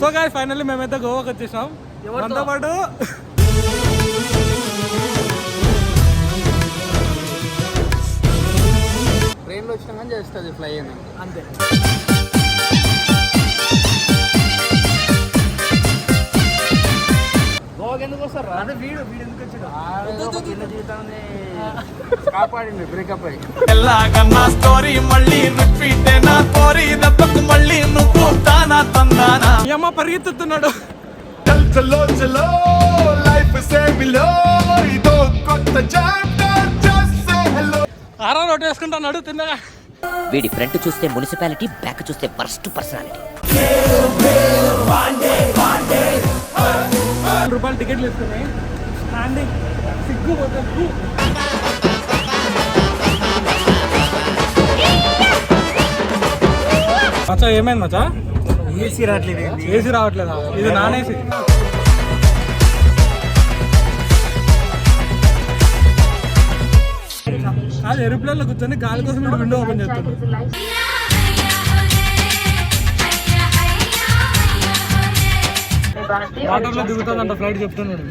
So గాయ finally మేమైతే గోవాకి వచ్చేసాం. ఎవరితో? మనతో పాటు ట్రైన్లో వచ్చినా కానీ చేస్తుంది ఫ్లై అని. అంతే. గోవాకి ఎందుకు వస్తారు అదే వీడు వీడు ఎందుకు వచ్చాడు? ఆడేదో ఒక చిన్న జీవితాన్ని కాపాడింది బ్రేకప్ అయ్యి. ఎలాగన్నా స్టోరీ మళ్ళీ రిపీట్ నా కోరి దెబ్బకు మళ్ళీ నువ్వు తందానా పరిగెత్తుతున్నాడు. చల్ చలో చలో లైఫ్ సే బిలో ఇదో కొత్త చాప్టర్ జస్ట్ సే హలో ఆరా రోడ్ వేసుకుంటాడు తిన్నగా. వీడి ఫ్రంట్ చూస్తే మున్సిపాలిటీ బ్యాక్ చూస్తే వర్స్ట్ పర్సనాలిటీ రూపాయలు టికెట్లు ఇస్తున్నాయి. స్టాండింగ్. సిగ్గు పోతుంది మచ్చా ఏమైంది మచ్చా? ఏసీ రావట్లేదు. ఏసీ రావట్లేదా? ఇది నాన్ ఏసీ. అది ఏరోప్లేన్లో కూర్చొని గాలి కోసం వీడు విండో ఓపెన్ చేస్తాడు వాటర్లో దిగుతుందంట ఫ్లైట్ చెప్తున్నాడు.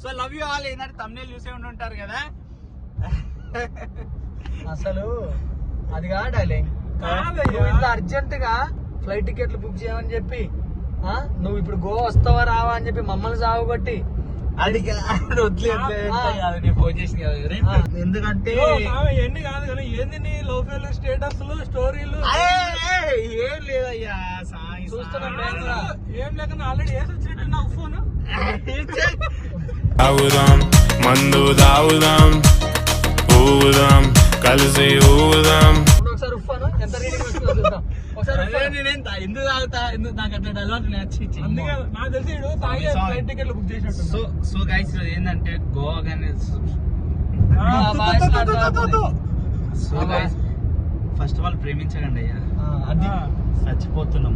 సో లవ్ యూ ఆల్ ఏంటంటే తమ్నేల్ చూసే ఉండి ఉంటారు కదా? అసలు అది కాడాలి ఇంత అర్జెంట్గా ఫ్లైట్ టికెట్లు బుక్ చేయమని చెప్పి ఆ? నువ్వు ఇప్పుడు గోవా వస్తావా రావా అని చెప్పి మమ్మల్ని సాగుబట్టి అది కాదు. కాదు, కాదు. ఎందుకంటే ఎన్ని కాదు కానీ ఏంది నీ ఫెయిల్ స్టేటస్ స్టోరీలు అరే, ఏం లేదయ్యా సాయి చూస్తున్నాం సాయి. మేము కూడా. ఏం లేక ఆల్రెడీ వేసి వచ్చినట్టు నాకు ఫోన్ తాగుదాం మందు తాగుదాం ఊదాం కలిసి ఊదాం ఇప్పుడు ఒకసారి ఉఫాను ఎంత రీడింగ్ వస్తుందో చూద్దాం ఒకసారి అరే, ఉఫాను. నేనేం తా- ఎందుకు తాగుతా ఎందుకు నాకు అట్లా అలవాటు లేదు. ఛీ, ఛీ. అందుకే నాకు తెలిసి వీడు తాగి Sorry. ఫ్లైట్ టికెట్లు బుక్ చేసినట్టు సో సో గైస్ ఏంటంటే గోవా కానీ ఆ, బాగా మాట్లాడుతూ. So guys first of all ప్రేమించకండి అయ్యా అది చచ్చిపోతున్నాం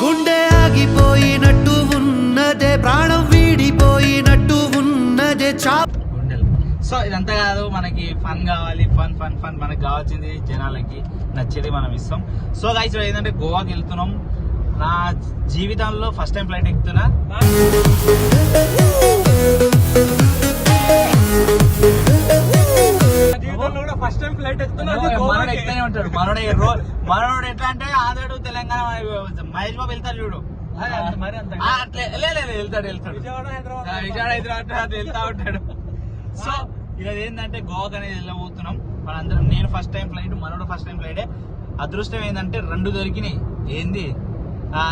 గుండె ఆగిపోయినట్టు ఉన్నదే ప్రాణం వీడిపోయినట్టు ఉన్నదే చా సో ఇదంతా కాదు మనకి ఫన్ కావాలి ఫన్ ఫన్ ఫన్ మనకి కావాల్సింది జనాలకి నచ్చేది మనం ఇస్తాం. సో గైస్ ఏంటంటే గోవాకి వెళ్తున్నాం. నా జీవితంలో ఫస్ట్ టైం ఫ్లైట్ ఎక్కుతున్నా. ఫస్ట్ టైం ఫ్లైట్ ఎక్కుతున్నా అది మనోడు. ఎక్కుతూనే ఉంటాడు. మనోడు మనోడు ఎట్లా అంటే ఆంధ్రుడు తెలంగాణ మహేష్ బాబు వెళ్తాడు చూడు. అదే, అంత మరి అంత ఆ, అట్లే లే, లే, లే, వెళ్తాడు వెళ్తాడు. విజయవాడ హైదరాబాద్ వెళ్తా ఉంటాడు. సో ఇక ఏంటంటే గోవాకి అనేది వెళ్ళబోతున్నాం. మనందరం నేను ఫస్ట్ టైం ఫ్లైట్ మనోడు ఫస్ట్ టైం ఫ్లైట్ అదృష్టం ఏంటంటే రెండు దొరికినాయి. ఏంది? ఆ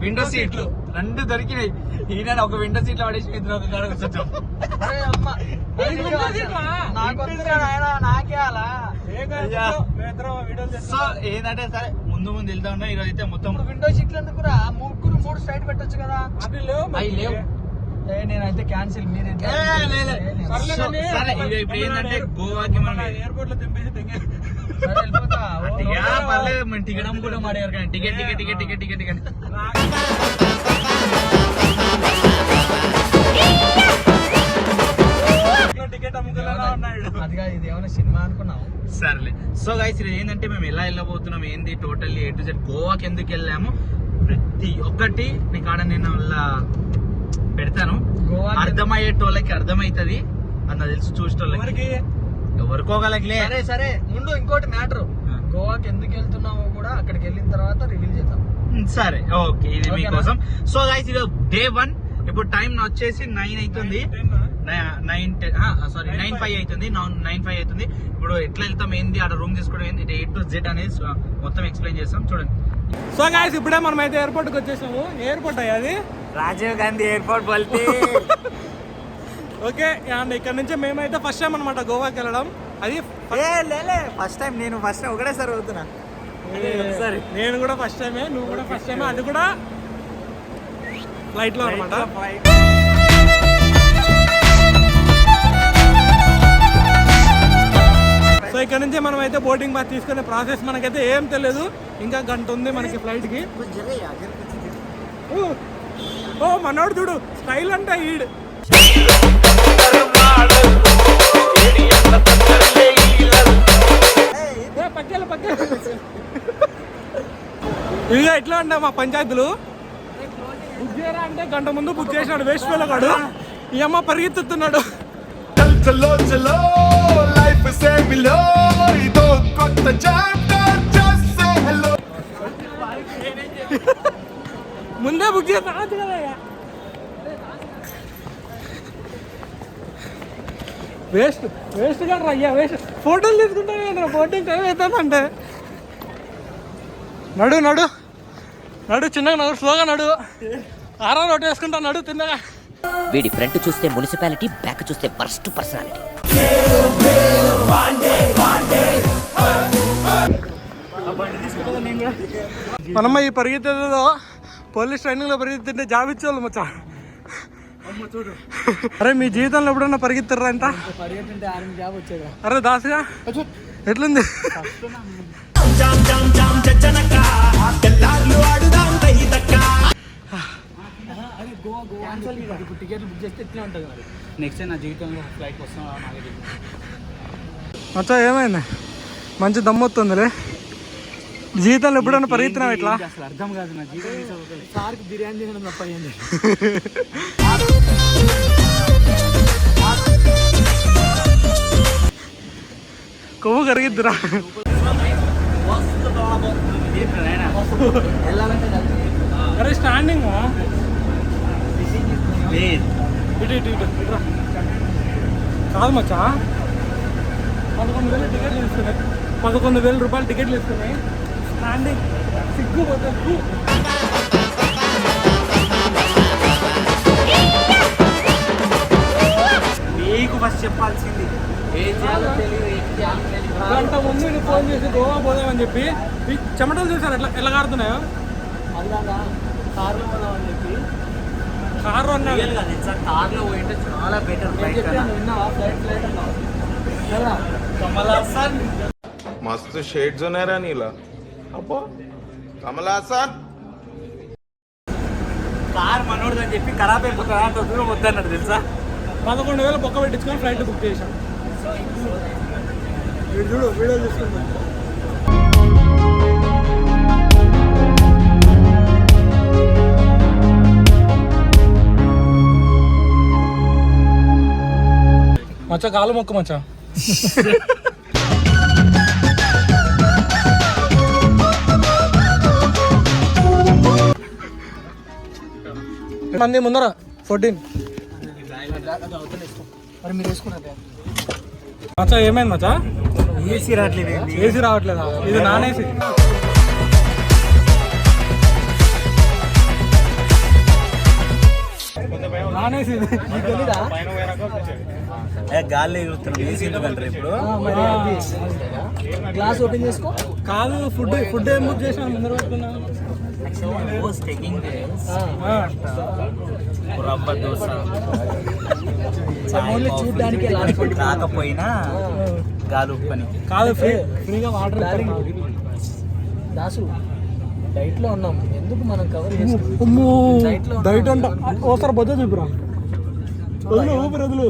విండో సీట్లు రెండు దొరికినాయి. ఈయన ఒక విండో సీట్లో పడేసి ఇద్దరు ఒక కాడ కూర్చోటం. సీట్లా? నాకే అలా. సో. ఏంటంటే సరే ముందు ముందు వెళ్తా ఉన్నా ఈరోజు అయితే మొత్తం విండో సీట్లు ఎందుకురా ముగ్గురు మూడు స్ట్రైట్ పెట్టొచ్చు కదా. లేవు. అవి లేవు. ఏ నేనైతే క్యాన్సిల్ మీరు సరే, ఇప్పుడు ఏంటంటే గోవాకి మనం ఎయిర్పోర్ట్లో దింపేసి పర్లేదు మేము టికెట్ అమ్ముకుంటాం అడిగారు కానీ ticket ticket ticket ticket ticket ticket ticket ఉన్నాడు అది కాదు ఇది ఏమైనా సినిమా అనుకున్నావు? సర్లే. సో గైస్ ఇది ఏంటంటే మేము ఎలా వెళ్ళబోతున్నాం ఏంది టోటల్లీ ఏ టు జెడ్ గోవాకి ఎందుకు వెళ్ళాము? ప్రతి ఒక్కటి నీకు ఆడ నేను పెడతాను. అర్థమయ్యేటోళ్ళకి అర్థమవుతుంది అన్న తెలుసు చూసేటోళ్ళకి. ఎవరికి? ఎవరికోగలకిలే సరే సరే. ముందు ఇంకోటి మ్యాటర్. గోవాకి ఎందుకు వెళ్తున్నామో కూడా అక్కడికి వెళ్ళిన తర్వాత రివీల్ చేద్దాం. సరే. ఓకే ఇది? మీకోసం. సో గైస్ ఇది డే వన్. ఇప్పుడు టైం వచ్చేసి నైన్ అవుతుంది నైన్ సారీ నైన్ ఫైవ్ అవుతుంది. నైన్ ఫైవ్ అవుతుంది. ఇప్పుడు ఎట్లా వెళ్తాం ఏంది ఆడ రూమ్ తీసుకోవడం ఏంది ఏ టు జెడ్ అనేది సో మొత్తం ఎక్స్ప్లెయిన్ చేస్తాం. చూడండి. సో గాయస్ ఇప్పుడే మనం అయితే ఎయిర్పోర్ట్కి వచ్చేసాము ఎయిర్పోర్ట్ అయ్యా అది? Rajiv Gandhi airport బల్తి okay and ఇక్కడ నుంచి మేమైతే ఫస్ట్ టైం అనమాట గోవాకి వెళ్ళడం. అది లేలే ఫస్ట్ టైం నేను ఫస్ట్ టైం ఒకటేసారి అవుతున్నా. సరే నేను కూడా ఫస్ట్ టైమే నువ్వు కూడా ఫస్ట్ టైమే అది కూడా ఫ్లైట్లో అనమాట సో ఇక్కడ నుంచి మనం అయితే బోటింగ్ పాస్ తీసుకునే ప్రాసెస్ మనకైతే ఏం తెలియదు. ఇంకా గంట ఉంది మనకి ఫ్లైట్కి. ఓ, మనోడు చూడు స్టైల్ అంటే ఈడు. ఇదిగా ఎట్లా అంటే మా పంచాయతీలు. బుక్ చేయరా అంటే గంట ముందు బుక్ చేసినాడు వేస్ట్ వెళ్ళగాడు ఈ అమ్మ పరిగెత్తుతున్నాడు. చల్ చల్లో చలో లైఫ్ సే మిలో ఇదో కొత్త చాప్టర్ జస్ట్ సే హలో ముందే బుక్ చేస్తా కదా వేస్ట్ వేస్ట్ కాదు అయ్యా వేస్ట్ ఫోటోలు తీసుకుంటాను ఫోటోకి టైం అవుతుందంటే నడు నడు నడు చిన్నగా నడు స్లోగా నడు ఆరో రోడ్ వేసుకుంటా నడు తిన్నగా వీడి ఫ్రంట్ చూస్తే మున్సిపాలిటీ బ్యాక్ చూస్తే వర్స్ట్ పర్సనాలిటీ మనమ్మ ఈ పరిగెత్తేదో పోలీస్ ట్రైనింగ్లో పరిగెత్తుంటే జాబ్ ఇచ్చేవాళ్ళు మచ్చా. అరే మీ జీవితంలో ఎప్పుడన్నా పరిగెత్తారా ఎంత అరే దాసుగా ఎట్లుంది? ఉంటుంది నెక్స్ట్ నా జీవితంలో ఫ్లైట్ వస్తాం మచ్చా ఏమైంది? మంచి దమ్మొస్తుందిలే జీవితంలో ఎప్పుడన్నా పరిగెత్తినావు ఇట్లా? అసలు అర్థం కాదు నా జీవితం తీసుకోవాలి. సార్కి బిర్యానీ తినడం తప్ప అయ్యింది కొవ్వు కరిగిద్దిరా. అరే స్టాండింగ్ ఇటు ఇటు ఇటు. కాదు మచ్చా? పదకొండు వేలు టికెట్లు తీసుకున్నాయి పదకొండు వేల రూపాయలు టికెట్లు తీసుకున్నాయి స్టాండింగ్ సిగ్గు పోతే సిగ్గు. నీకు ఫస్ట్ చెప్పాల్సింది గంట ముందు నీకు ఫోన్ చేసి గోవా పోదామని చెప్పి ఈ చెమటలు చూసారు? ఎట్లా ఎట్లా కారుతున్నాయో? అలాగా కార్లో పోదామని చెప్పి. కారు అన్నా కార్లో పోయింటే చాలా బెటర్ నేను ఫ్లైట్ ఫ్లైట్ ఎలా కమల్ హాసన్ मस्त शेड जो नाही राणीला अप्पा कमला हसन కార్ మనోడు అని చెప్పి ఖరాబ్ అయిపోతుందా అంత దూరం వద్దన్నాడు తెలుసా పదకొండు వేలు బొక్క పెట్టించుకొని ఫ్లైట్ బుక్ చేశాం వీడు చూడు వీడియో చూసుకుంటాం మచ్చ కాలు మొక్క మచ్చ మంది ముందర ఫోర్టీన్ మరి మీరు వేసుకున్నారు మచ్చా ఏమైంది మచ్చా? ఏసీ రావట్లేదు? ఏసీ రావట్లేదా? ఇది నాన్ ఏసీ నాన్ ఏసీ తెలీదా? ఏ, గాల్లో ఎగురుతున్నాం ఏసీ ఎందుకంటారు ఇప్పుడు? గ్లాస్ ఓపెన్ చేసుకో. కాదు ఫుడ్ ఫుడ్ ఏం బుక్ చేసినా ముందర రవ్వ దోశ. చూడ్డానికే లాస్ట్ రాకపోయినా గాలి ఉప్పని. కాదు ఫ్రీ ఫ్రీగా వాటర్ దాసు డైట్లో ఉన్నాం. ఎందుకు మనం కవర్ డైట్ అంట ఓసారి బొద్ద చూపురా. వదులు ఊపిరి వదులు.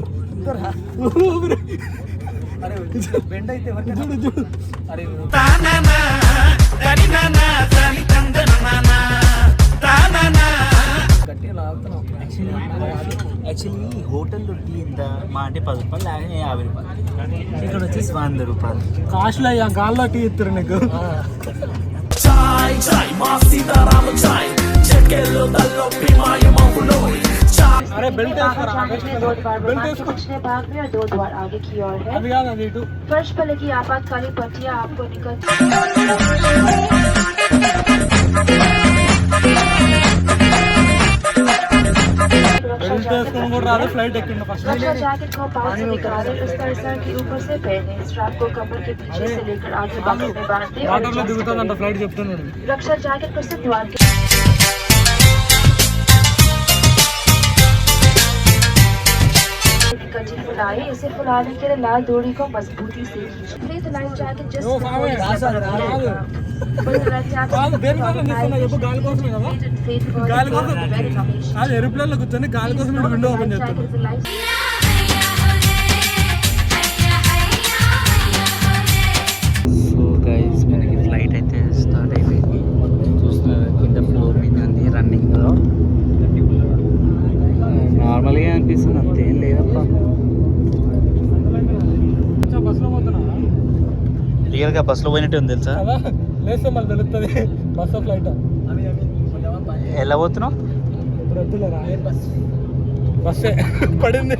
యాక్చువల్లీ హోటల్లో టీ ఎంత? మా అంటే పది రూపాయలు లేకపోతే యాభై రూపాయలు. ఇక్కడ వచ్చేసి వంద రూపాయలు. కాస్ట్లీ గాల్లో టీ ఇస్తారు నీకు. ఆ, అరే బెల్ట్ వేసుకోరా दो द्वार बेल्ट विमान के इसको- पिछले भाग में और दो द्वार आगे की ओर है అది కాదు అది ఇటు फर्श पर लगी आपातकालीन पट्टियां आपको निकल फ़्लाइट डेक को के ऊपर से पहने स्ट्रैप को कमर के पीछे से लेकर आगे बाजू में रक्षा जैकेट को सिर्फ़ कटी फुलाए इसे फुलाने के लिए लाल डोरी को मजबूती से खींचें please life jacket just No, Fahmi, కాదు దేనికోసం తీసుకున్నా చెప్పు గాలి కోసమే కదా గాలి కోసం అది ఎరుప్లేన్ లో కూర్చొని గాలి కోసం ఇక్కడ విండో ఓపెన్ చేస్తాను రియల్గా బస్సులో పోయినట్టే ఉంది తెలుసా? లేస్తే మళ్ళీ తెలుస్తుంది బస్సు ఫ్లైట్ ఎలా పోతున్నావు? ఇప్పుడు వద్దులేరా? బస్ బస్సే. పడింది.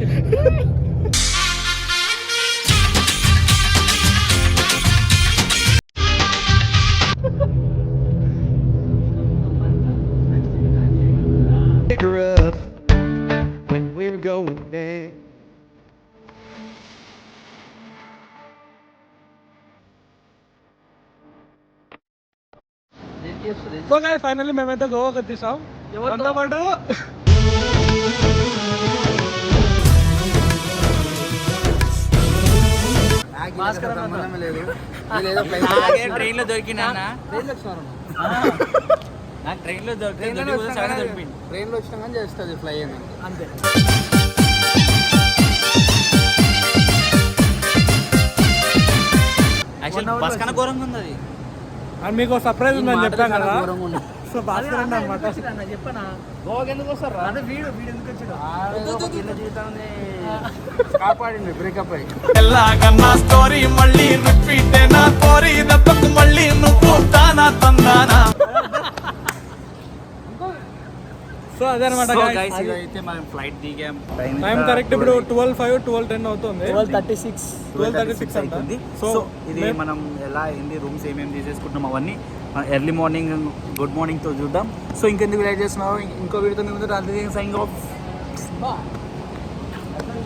ఫైనల్లీ మేమైతే గోవాకి వచ్చేసాం. పాటు ట్రైన్లో దొరికినా నాకు ట్రైన్లో దొరికింది దొరికింది. ట్రైన్లో వచ్చినా కానీ చేస్తుంది ఫ్లై అంతే. యాక్చువల్ బస్ కన్నా ఘోరంగా ఉంది అది అండ్ మీకు సర్ప్రైజ్ ఉందని చెప్పాను కదా సో భాస్కర్ అండి అనమాట చెప్పనా గోవాకి ఎందుకు వస్తారు అంటే వీడు వీడు ఎందుకు వచ్చాడు కాపాడింది బ్రేకప్ అయ్యి స్టోరీ మళ్ళీ రిపీట్ నా కోరి దత్తకు మళ్ళీ నువ్వు తానా తందానా సో అదే అనమాట సో గైస్ ఇదైతే మనం ఫ్లైట్ దిగాం. టైం కరెక్ట్ ఇప్పుడు ట్వెల్వ్ ఫైవ్ ట్వెల్వ్ టెన్ అవుతుంది. Twelve thirty six twelve thirty six అవుతుంది. సో ఇది మనం ఎలా అయింది రూమ్స్ ఏమేమి తీసేసుకుంటున్నాం అవన్నీ ఎర్లీ మార్నింగ్ గుడ్ మార్నింగ్తో చూద్దాం. సో ఇంకెందుకు లైట్ చేస్తున్నావు? ఇంకో వీడితో మేము సైన్ ఆఫ్